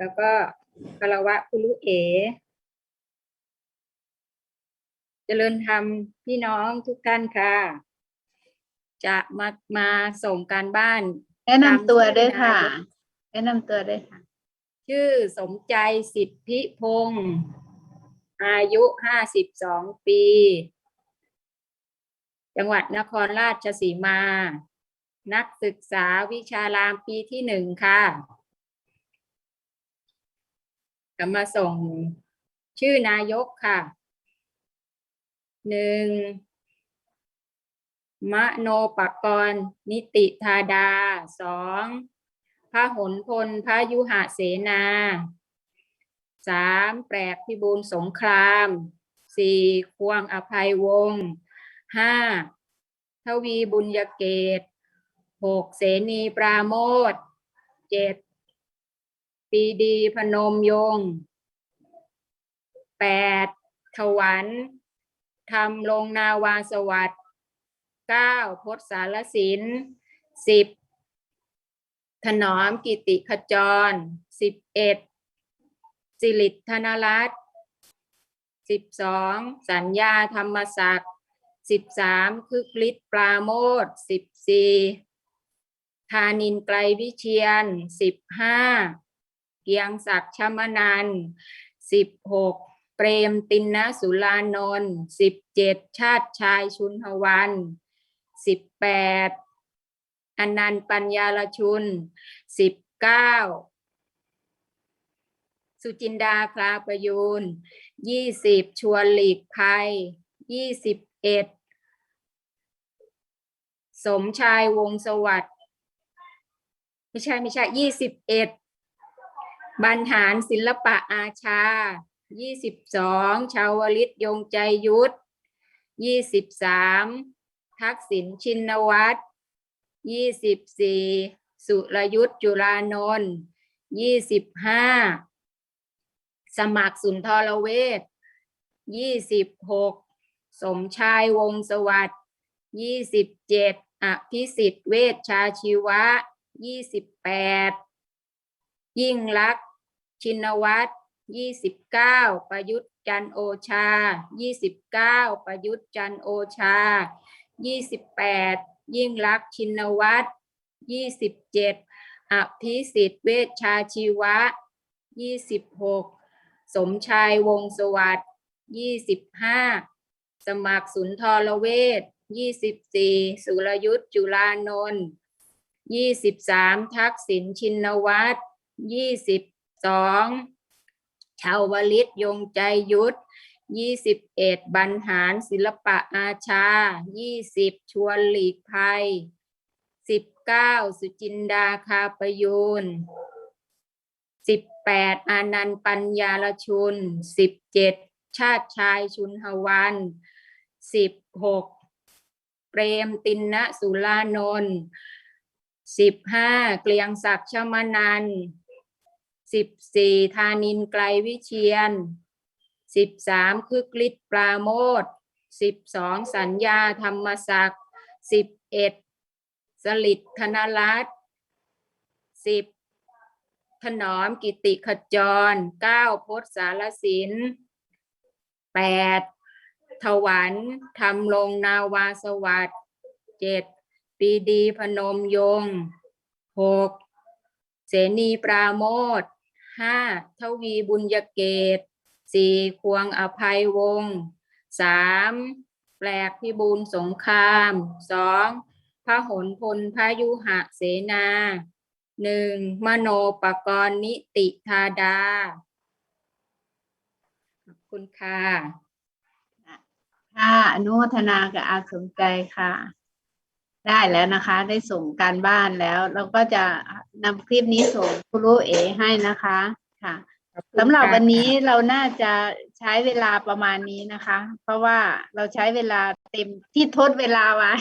แล้วก็คารวะคุรุเอเจริญธรรมพี่น้องทุกท่านค่ะ จะมามาส่งการบ้าน แนะนำตัวตามชื่อด้วยค่ะนายกแนะนำตัวด้วยค่ะ ชื่อสมใจสิทธิพงศ์อายุห้าสิบสองปี จังหวัดนครราชสีมา นักศึกษาวิชารามปีที่หนึ่งค่ะ ก็มาส่งชื่อนายกค่ะหนึ่งมโนปกรณ์นิติธาดาสองพระหนพลพระยุหเสนาสามแปลกพิบูลสงครามสี่ควงอภัยวงศ์ห้าทวีบุญยเกตหกเสนีปราโมทเจ็ด ปีดีพนมยงแปดถวันทำลงนาวาสวัสด์เก้าพศสารสินสิบถนอมกิติขจรสิบเอ็ดสิริธนรัตน์สิบสองสัญญาธรรมศักดิ์สิบสามคึกฤทธิ์ปราโมทสิบสี่ธานินไกลวิเชียนสิบห้า เกียงศักดิ์ชมนันสิบหกเปรมตินนสุลานนท์สิบเจ็ดชาติชายชุนหวันสิบแปดอนันต์ปัญญาลชุนสิบเก้าสุจินดาคลาประยูนยี่สิบชวนหลีกภัยยี่สิบเอ็ดสมชายวงสวัสดิ์ไม่ใช่ไม่ใช่ยี่สิบเอ็ด บรรหารศิลปะอาชายี่สิบสองชาวลิตยงใจยุทธยี่สิบสามทักษิณชินวัตรยี่สิบสี่สุรยุทธจุลานนท์ยี่สิบห้าสมัครสุนทรเวชยี่สิบหกสมชายวงศสวัสดิ์ยี่สิบเจ็ดอภิสิทธิ์เวชชาชีวะยี่สิบแปดยิ่งลักษ ชินวัตรยี่สิบเก้าประยุทธ์จันโอชายี่สิบเก้าประยุทธ์จันโอชายี่สิบแปดยิ่งลักชินวัตรยี่สิบเจ็ดอภิสิทธิ์เวชชาชีวะยี่สิบหกสมชายวงศสวัสดิ์ยี่สิบห้าสมัครสุนทรเวชยี่สิบสี่สุรยุทธ์จุลานนท์ยี่สิบสามทักษิณชินวัตรยี่สิบ สองชาวลิตยงใจยุทธยี่สิบเอ็ดบรรหารศิลปะอาชายี่สิบชวนหลีกภัยสิบเก้าสุจินดาคาประยูนสิบแปดอานันต์ปัญญาลชุนสิบเจ็ดชาติชายชุนหวันสิบหกเปรมตินนสุลานนท์สิบห้าเกลียงศักดิ์ชมนันท์ สิบสี่ธานินไกลวิเชียนสิบสามคึกฤทธิ์ปราโมทสิบสองสัญญาธรรมศักดิ์สิบเอ็ดสลิดธนรัตน์สิบถนอมกิติขจรเก้าพศสารสินแปดถวันทำลงนาวาสวัสดิ์เจ็ดปีดีพนมยงหกเสนีปราโมท ห้าทวีบุญยเกตสี่ควงอภัยวงศ์สามแปลกพิบูลสงครามสองพระหนพลพยุหะเสนาหนึ่งมโนปกรณ์นิติธาดา ขอบคุณค่ะ ค่ะอนุโมทนากับอาสมใจค่ะ ได้แล้วนะคะ ได้ส่งการบ้านแล้ว เราก็จะนำคลิปนี้ส่งครูเอให้นะคะค่ะขอบคุณสำหรับค่ะวันนี้เราน่าจะใช้เวลาประมาณนี้นะคะ เพราะว่าเราใช้เวลาเต็มที่ทดเวลาไว้